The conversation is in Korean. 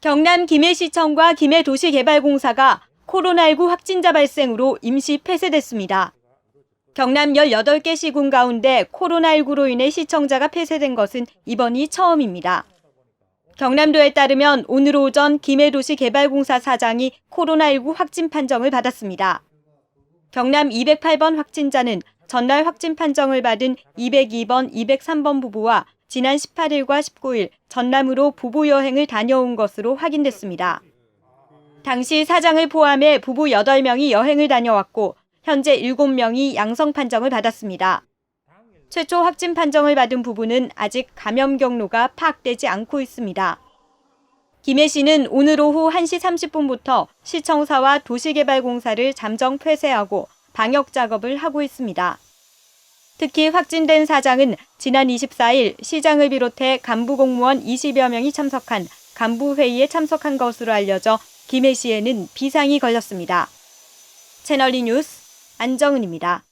경남 김해시청과 김해도시개발공사가 코로나19 확진자 발생으로 임시 폐쇄됐습니다. 경남 18개 시군 가운데 코로나19로 인해 시청자가 폐쇄된 것은 이번이 처음입니다. 경남도에 따르면 오늘 오전 김해도시개발공사 사장이 코로나19 확진 판정을 받았습니다. 경남 208번 확진자는 전날 확진 판정을 받은 202번, 203번 부부와 지난 18일과 19일 전남으로 부부 여행을 다녀온 것으로 확인됐습니다. 당시 사장을 포함해 부부 8명이 여행을 다녀왔고 현재 7명이 양성 판정을 받았습니다. 최초 확진 판정을 받은 부부는 아직 감염 경로가 파악되지 않고 있습니다. 김해시는 오늘 오후 1시 30분부터 시청사와 도시개발공사를 잠정 폐쇄하고 방역 작업을 하고 있습니다. 특히 확진된 사장은 지난 24일 시장을 비롯해 간부 공무원 20여 명이 참석한 간부 회의에 참석한 것으로 알려져 김해 시에는 비상이 걸렸습니다. 채널리 뉴스 안정은입니다.